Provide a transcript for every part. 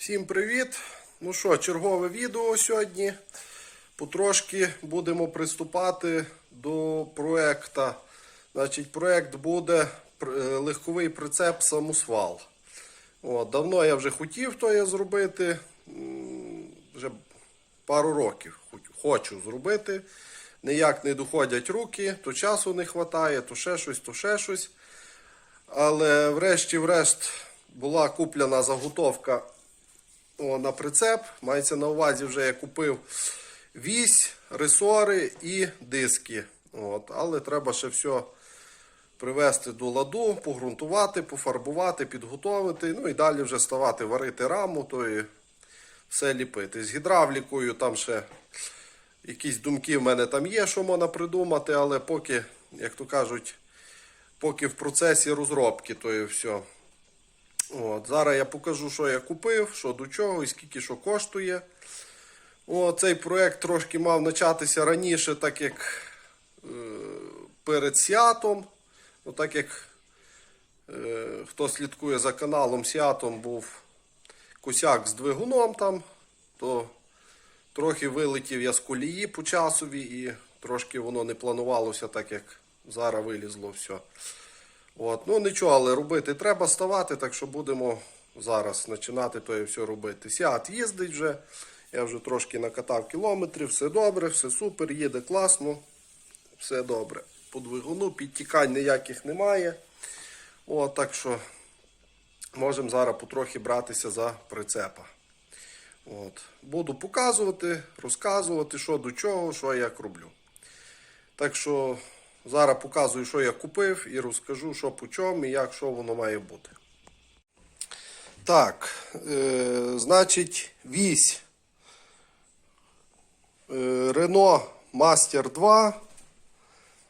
Всім привіт! Ну що, чергове відео сьогодні. Потрошки будемо приступати до проекта. Значить, проект буде е, легковий прицеп самосвал. От, давно я вже хотів то я зробити. Вже пару років хочу зробити. Ніяк не доходять руки, то часу не вистачає, то ще щось, то ще щось. Але врешті-врешт була куплена заготовка о, на прицеп. Мається на увазі, вже я купив вісь, ресори і диски. От. Але треба ще все привести до ладу, погрунтувати, пофарбувати, підготовити. Ну і далі вже ставати варити раму, то і все ліпити. З гідравлікою там ще якісь думки в мене там є, що можна придумати, але поки, як то кажуть, поки в процесі розробки, то і все. От, зараз я покажу, що я купив, що до чого і скільки що коштує. О, цей проект трошки мав початися раніше, так як е, перед святом. Ну, так як е, хто слідкує за каналом Сіатом, був косяк з двигуном там, то трохи вилетів я з колії по часові і трошки воно не планувалося, так як зараз вилізло все. От, ну нічого, але робити треба ставати, так що будемо зараз починати то і все робити. Сіат їздить вже, я вже трошки накатав кілометрів, все добре, все супер, їде класно, все добре. По двигуну підтікань ніяких немає. От, так що можемо зараз потрохи братися за прицепа. От. Буду показувати, розказувати, що до чого, що я як роблю. Так що зараз показую, що я купив, і розкажу, що по чому і як, що воно має бути. Так, е, значить, вісь е, Renault Master 2.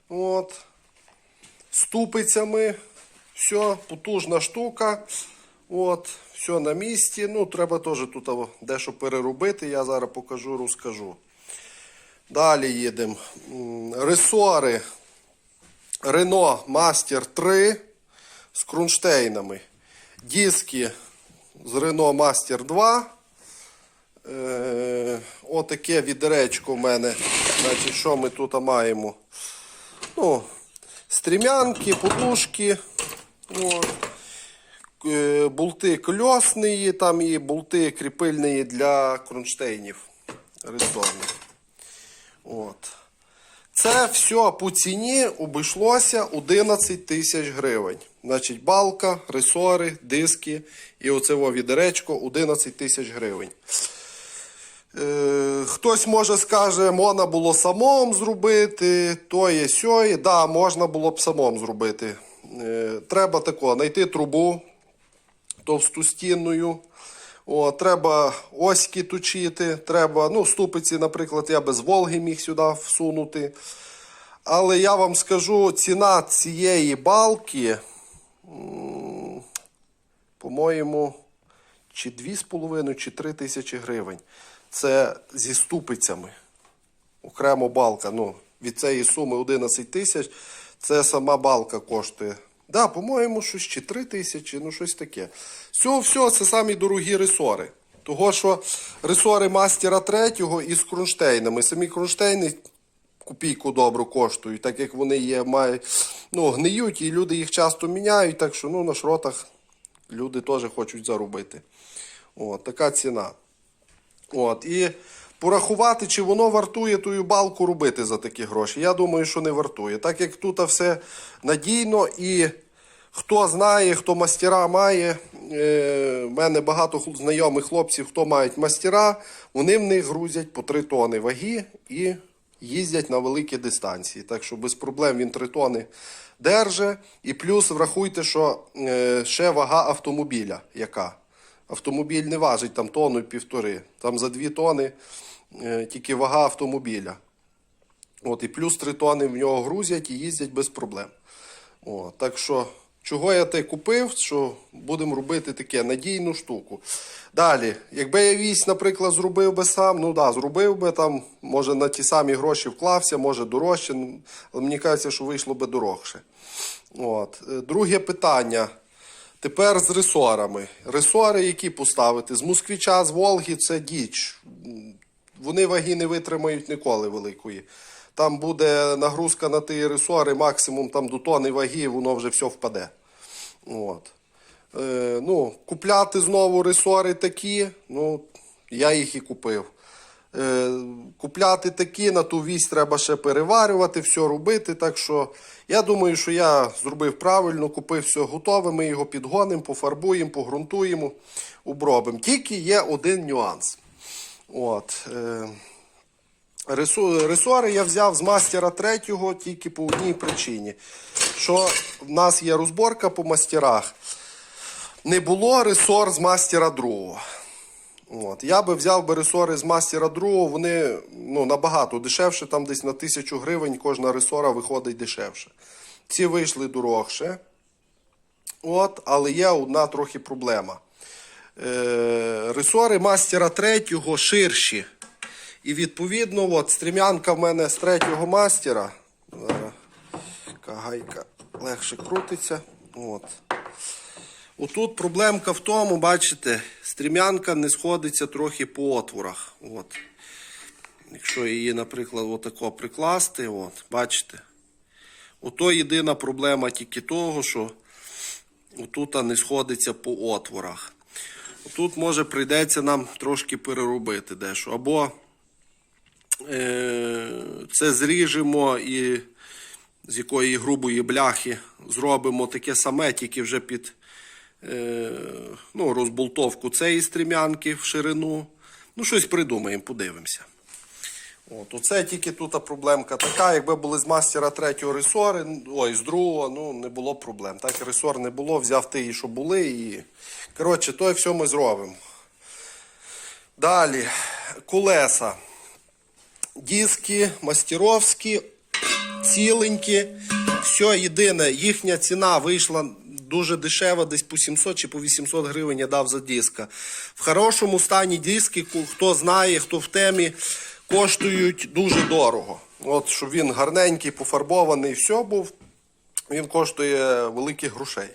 От. З тупицями. Все, потужна штука. От, все на місці. Ну, треба теж тут дещо переробити. Я зараз покажу, розкажу. Далі їдемо. Ресори Renault Master 3 з кронштейнами. Диски з Renault Master 2. Е, отаке відеречко в мене. Значить, що ми тут маємо? Ну, стрімянки, подушки. От. Е, Болти там і болти кріпильні для кронштейнів. От. Це все по ціні обійшлося 11 тисяч гривень. Значить, балка, ресори, диски і оце відеречко 11 тисяч гривень. Е, хтось може скаже, можна було самому зробити, тоє сьоє. Да, можна було б самому зробити. Е, треба тако, знайти трубу товстостінною. О, треба оськи точити, треба, ну, ступиці, наприклад, я без Волги міг сюди всунути. Але я вам скажу, ціна цієї балки, по-моєму, чи 2,5, чи 3 тисячі гривень. Це зі ступицями. Окремо балка. Ну, від цієї суми 11 тисяч. Це сама балка коштує. Да, по-моєму, щось чи 3 тисячі, ну щось таке. Все, все, це самі дорогі ресори. Того, що ресори мастера третього із кронштейнами. Самі кронштейни копійку добру коштують, так як вони є, мають, ну, гниють, і люди їх часто міняють, так що ну, на шротах люди теж хочуть заробити. От, така ціна. От, і порахувати, чи воно вартує тую балку робити за такі гроші. Я думаю, що не вартує. Так як тут все надійно і хто знає, хто мастера має. Е, в мене багато знайомих хлопців, хто мають мастера, вони в них грузять по 3 тони ваги і їздять на великі дистанції. Так що без проблем він 3 тони держить. І плюс врахуйте, що е, ще вага автомобіля яка. Автомобіль не важить там тонну і півтори. Там за 2 тони е, тільки вага автомобіля. От, і плюс 3 тони в нього грузять і їздять без проблем. О, так що, чого я те купив, що будемо робити таке надійну штуку. Далі, якби я вісь, наприклад, зробив би сам, ну да, зробив би там, може на ті самі гроші вклався, може дорожче, ну, але мені кажеться, що вийшло би дорогше. От. Е, Друге питання. Тепер з ресорами. Ресори, які поставити? З москвича, з Волги це діч. Вони ваги не витримають ніколи великої. Там буде нагрузка на ті ресори, максимум там до тони ваги, воно вже все впаде. От. Е, ну, купляти знову ресори такі, ну, я їх і купив. Е, купляти такі, на ту вісь треба ще переварювати, все робити. Так що я думаю, що я зробив правильно, купив все готове, ми його підгонимо, пофарбуємо, погрунтуємо, обробимо. Тільки є один нюанс. От, е, ресори я взяв з мастера третього тільки по одній причині. Що в нас є розборка по мастерах. Не було ресор з мастера другого. От. Я би взяв би ресори з мастера другого, вони ну, набагато дешевше, там десь на тисячу гривень кожна ресора виходить дешевше. Ці вийшли дорогше. От, але є одна трохи проблема. Е, ресори мастера третього ширші. І відповідно, от, стрімянка в мене з третього мастера. Зараз гайка легше крутиться. От. Отут проблемка в тому, бачите, стрімянка не сходиться трохи по отворах. От. Якщо її, наприклад, отако прикласти, от, бачите. Ото єдина проблема тільки того, що отут не сходиться по отворах. Тут може прийдеться нам трошки переробити дещо. Або е, це зріжемо і з якої грубої бляхи зробимо таке саме, тільки вже під ну, розболтовку цієї стрімянки в ширину. Ну, щось придумаємо, подивимося. От, оце тільки тут проблемка така. Якби були з мастера третього ресори, ой, з другого, ну не було проблем. Так ресор не було, взяв ті, що були, і. Коротше, то і все ми зробимо. Далі, колеса. Диски мастеровські, ціленькі. Все єдине, їхня ціна вийшла дуже дешева, десь по 700 чи по 800 гривень я дав за диска. В хорошому стані диски, хто знає, хто в темі, коштують дуже дорого. От, щоб він гарненький, пофарбований, все був, він коштує великих грошей.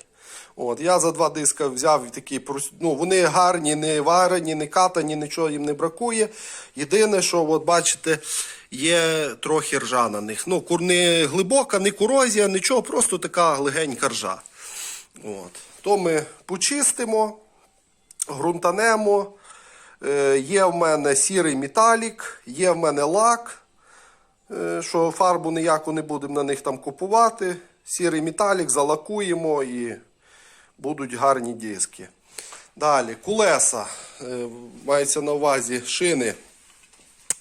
От, я за два диска взяв такі, ну, вони гарні, не варені, не катані, нічого їм не бракує. Єдине, що, от бачите, є трохи ржа на них. Ну, не глибока, не корозія, нічого, просто така легенька ржа. От. То ми почистимо, ґрунтанемо. Е, є в мене сірий металік, є в мене лак, е, що фарбу ніяку не будемо на них там купувати. Сірий металік залакуємо і будуть гарні диски. Далі, колеса, е, мається на увазі шини.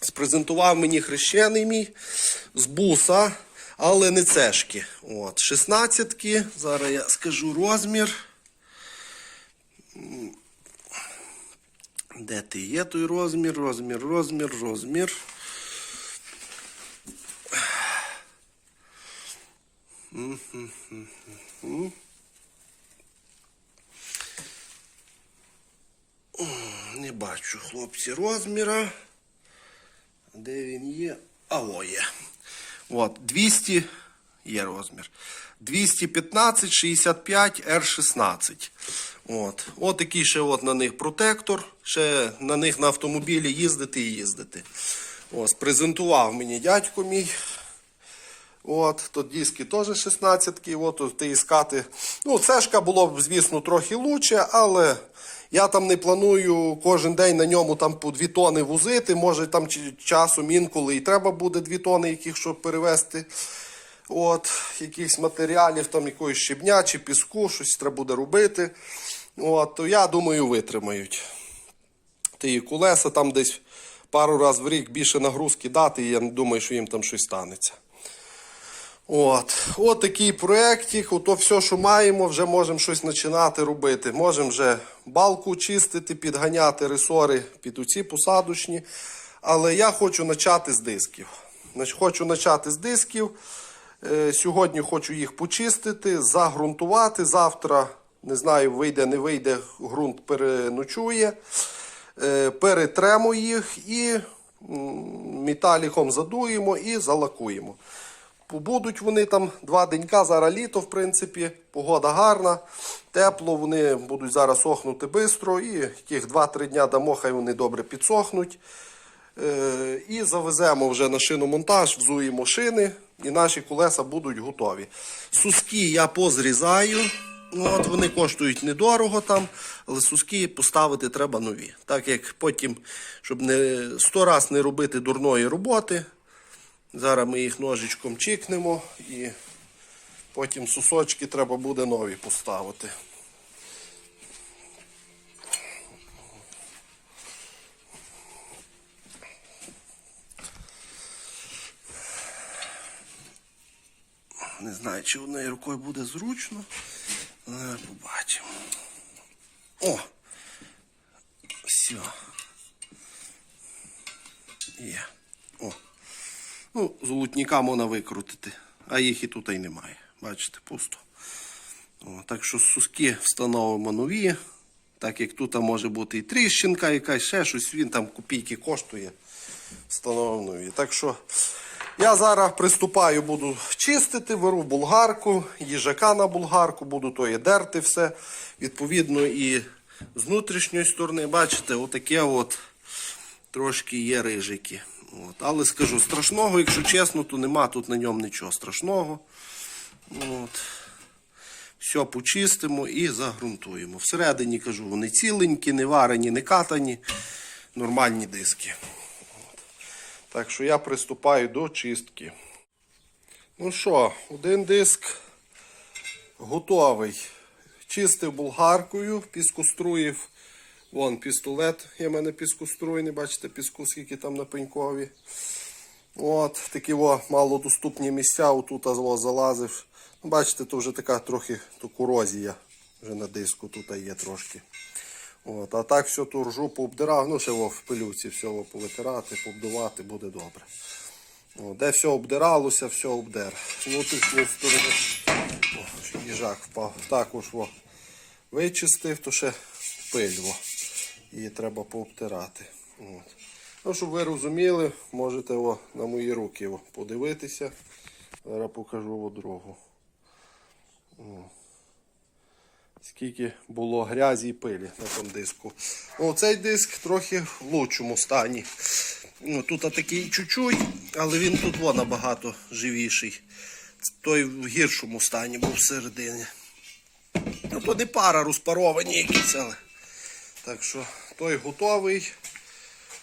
Спрезентував мені хрещений мій з буса, але не цешки. От, 16-ки. Зараз я скажу розмір. Де ти є той розмір, розмір, розмір, розмір. Не бачу, хлопці, розміра. Де він є? А о є. От, 200 є розмір. 215, 65, R16. От. От такий ще от на них протектор. Ще на них на автомобілі їздити і їздити. Ось, презентував мені дядько мій. От, то диски теж 16-ки, от от ти іскати. Ну, цешка було б, звісно, трохи лучше, але я там не планую кожен день на ньому там по 2 тони возити. Може там часом інколи і треба буде 2 тони, яких щоб перевезти. От, якихось матеріалів, там якоїсь щебня чи піску, щось треба буде робити. От, то я думаю, витримають. Ті колеса там десь пару разів в рік більше нагрузки дати, і я думаю, що їм там щось станеться. От, от такий проєктик, ото все, що маємо, вже можемо щось починати робити. Можемо вже балку чистити, підганяти ресори під оці посадочні. Але я хочу почати з дисків. Хочу почати з дисків. Е, Сьогодні хочу їх почистити, загрунтувати. Завтра, не знаю, вийде, не вийде, ґрунт переночує. Е, Перетремо їх і металіком задуємо і залакуємо. Побудуть вони там два денька, зараз літо, в принципі, погода гарна, тепло, вони будуть зараз сохнути швидко, і тих 2-3 дня дамо, хай вони добре підсохнуть. Е, І завеземо вже на шиномонтаж, взуємо шини, і наші колеса будуть готові. Суски я позрізаю. Ну, От вони коштують недорого там, але суски поставити треба нові. Так як потім, щоб не сто раз не робити дурної роботи. Зараз ми їх ножичком чікнемо і потім сусочки треба буде нові поставити. Не знаю, чи однією рукою буде зручно. Але побачимо. О! Все. Є. О. Ну, золотніка можна викрутити, а їх і тут і немає. Бачите, пусто. О, так що суски встановимо нові. Так як тут може бути і тріщинка, якась ще щось, він там копійки коштує. Встановимо нові. Так що я зараз приступаю, буду чистити, беру булгарку, їжака на булгарку, буду тої дерти все. Відповідно, і з внутрішньої сторони, бачите, отаке от трошки є рижики. От. Але скажу, страшного, якщо чесно, то нема тут на ньому нічого страшного. От. Все почистимо і загрунтуємо. Всередині кажу, вони ціленькі, не варені, не катані, нормальні диски. От. Так що я приступаю до чистки. Ну що, один диск готовий. Чистив болгаркою, піскоструїв. Вон пістолет, є в мене піскоструйний, бачите, піску, скільки там на пенькові. От, такі о, малодоступні місця, отут о, залазив. Ну, Бачите, то вже така трохи то корозія вже на диску тут є трошки. От, а так все ту ржу пообдирав, ну ще о, в пилюці все о, повитирати, пообдувати буде добре. О, де все обдиралося, все обдер. Внутрішньої сторони о, їжак впав. Також о, вичистив, то ще пиль. О. Її треба пообтирати. От. Ну, щоб ви розуміли, можете о, на мої руки о, подивитися. Зараз покажу о Скільки було грязі і пилі на тому диску. О, цей диск трохи в лучшому стані. Ну, тут такий чуть-чуть, але він тут о, набагато живіший. Той в гіршому стані був всередині. Ну, то не пара розпаровані якісь, але. Так що той готовий.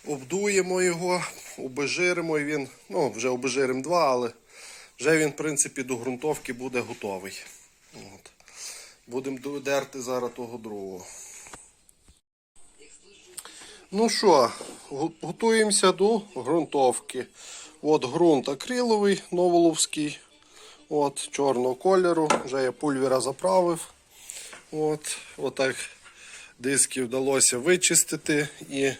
Обдуємо його, обезжиримо і він, ну, вже обезжиримо два, але вже він, в принципі, до ґрунтовки буде готовий. От. Будемо дерти зараз того другого. Ну що, готуємося до ґрунтовки. От ґрунт акриловий, новоловський. От, чорного кольору. Вже я пульвера заправив. От, отак диски вдалося вичистити і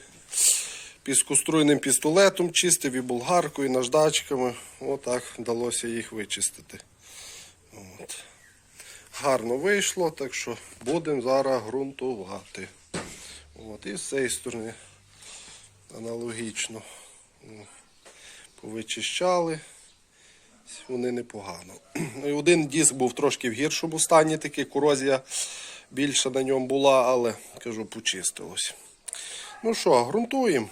піскоструйним пістолетом чистив і болгаркою, і наждачками. Отак вдалося їх вичистити. От. Гарно вийшло, так що будемо зараз ґрунтувати. От, і з цієї сторони аналогічно. Повичищали. Вони непогано. Ну, Один диск був трошки в гіршому стані, такий корозія більше на ньому була, але кажу, почистилось. Ну що, ґрунтуємо.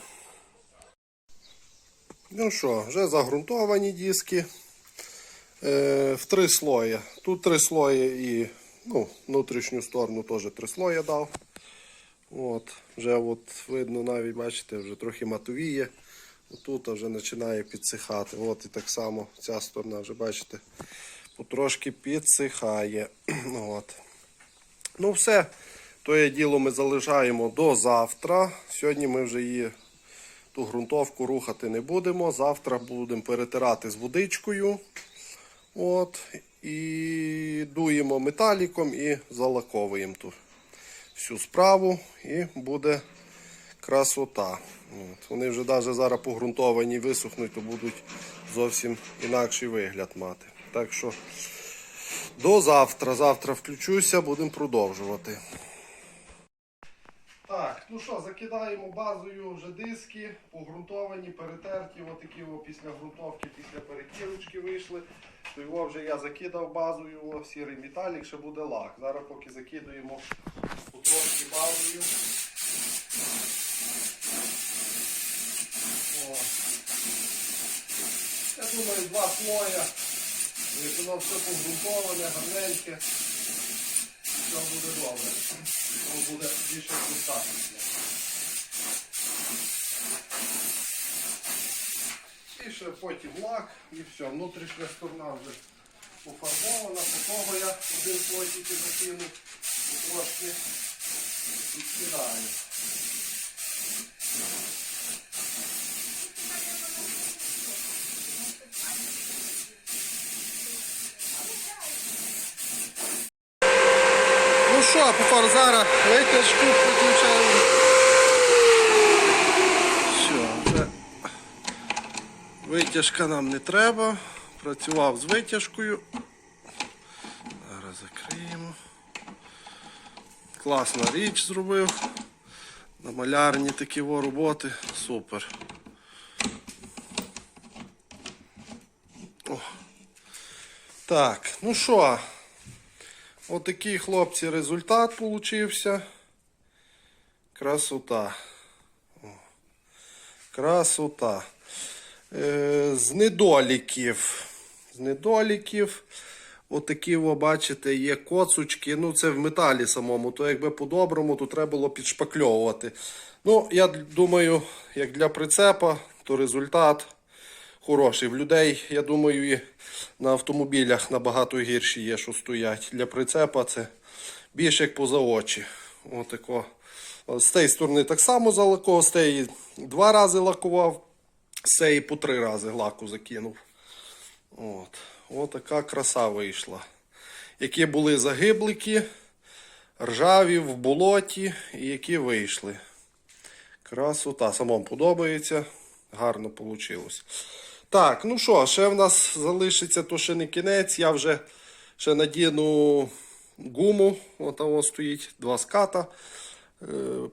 Ну що, вже загрунтовані диски е, в три слої. Тут три слої і ну, внутрішню сторону теж три слої дав. От, вже от видно навіть, бачите, вже трохи матовіє. Тут вже починає підсихати. От і так само ця сторона вже бачите, потрошки підсихає. От. Ну все, то діло ми залишаємо до завтра. Сьогодні ми вже її ту ґрунтовку рухати не будемо. Завтра будемо перетирати з водичкою. От, і дуємо металіком і залаковуємо ту всю справу і буде красота. От. Вони вже навіть зараз погрунтовані висохнуть, то будуть зовсім інакший вигляд мати. Так що до завтра. Завтра включуся, будемо продовжувати. Так, ну що, закидаємо базою вже диски, погрунтовані, перетерті, отакі о, після грунтовки, після перекірочки вийшли. що його вже я закидав базою, його сірий металік, ще буде лак. Зараз поки закидуємо потрошки базою. О. Я думаю, два слоя. Воно все погрунтоване, гарненьке. Все буде добре. Воно буде більше достатньо. І ще потім лак і все. Внутрішня сторона вже пофарбована. По я один слой тільки закинув і трошки відкидаю. Що, пофар зараз витяжку включаємо. Все, вже витяжка нам не треба. Працював з витяжкою. Зараз закриємо. Класна річ зробив. На малярні такі во роботи. Супер. О. Так, ну що, отакий хлопці результат получився. Красота. Красота. Е, з недоліків. З недоліків. Отакі, ви бачите, є коцучки. Ну, це в металі самому. То якби по-доброму, то треба було підшпакльовувати. Ну, я думаю, як для прицепа, то результат хороший. В людей, я думаю, і на автомобілях набагато гірші є, що стоять. Для прицепа це більше як поза очі. Отако. З тієї сторони так само залакував, з тієї два рази лакував, з цієї по три рази лаку закинув. От така краса вийшла. Які були загиблики, ржаві в болоті, і які вийшли. Красота. Самому подобається. Гарно вийшло. Так, ну що, ще в нас залишиться, то ще не кінець. Я вже ще надіну гуму. От того стоїть два ската. Е,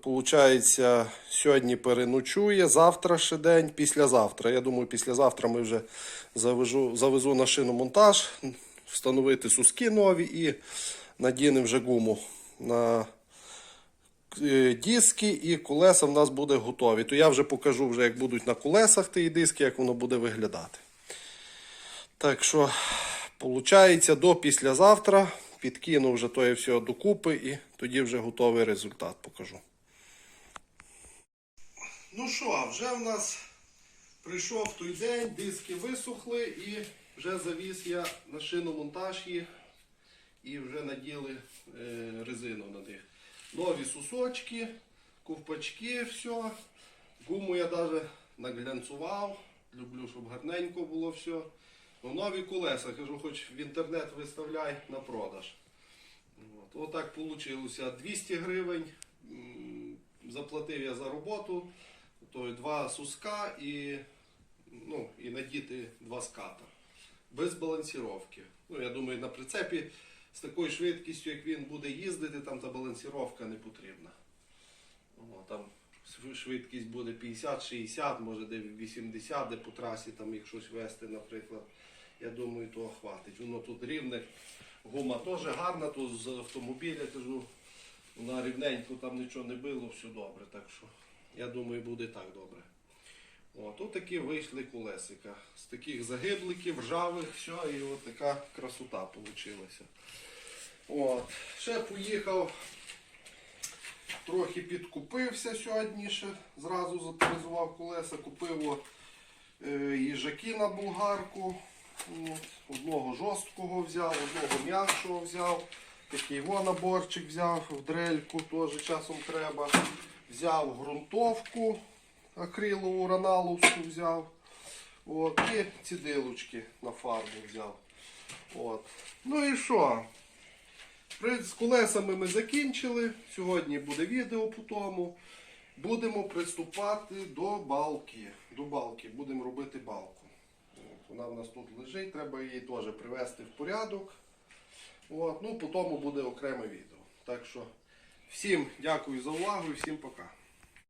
Получається, сьогодні переночує, завтра ще день, післязавтра. Я думаю, післязавтра ми вже завезу, завезу на шиномонтаж, встановити суски нові і надінемо вже гуму на диски і колеса в нас буде готові. То я вже покажу, вже, як будуть на колесах ті диски, як воно буде виглядати. Так що, виходить, до післязавтра підкину вже то все докупи і тоді вже готовий результат покажу. Ну що, вже в нас прийшов той день, диски висохли і вже завіз я на шиномонтаж їх і вже наділи е, резину на них. Нові сусочки, ковпачки, все. Гуму я навіть наглянцував. Люблю, щоб гарненько було все. Ну, нові колеса, кажу, хоч в інтернет виставляй на продаж. От, Отак вийшло. 200 гривень. Заплатив я за роботу. То два суска і, ну, і надіти два ската. Без балансіровки. Ну, я думаю, на прицепі з такою швидкістю, як він буде їздити, там та балансіровка не потрібна. О, там швидкість буде 50-60, може де 80, де по трасі, там, щось вести, наприклад. Я думаю, того хватить. Воно тут рівне. Гума теж гарна, тут з автомобіля кажу, вона рівненько, там нічого не било, все добре. Так що я думаю, буде так добре. От, от такі вийшли колесика. З таких загибликів, ржавих, все, і от така красота вийшла. Ще поїхав, трохи підкупився сьогодні ще. Зразу затеризував колеса, купив е, їжаки на болгарку. От. Одного жорсткого взяв, одного м'якшого взяв. Такий во наборчик взяв, в дрельку теж часом треба. Взяв ґрунтовку акрилову раналовську взяв. От, і цідилочки на фарбу взяв. От. Ну і що? З колесами ми закінчили. Сьогодні буде відео по тому. Будемо приступати до балки. До балки. Будемо робити балку. От, Вона в нас тут лежить, треба її теж привести в порядок. От, ну, по тому буде окреме відео. Так що всім дякую за увагу і всім пока.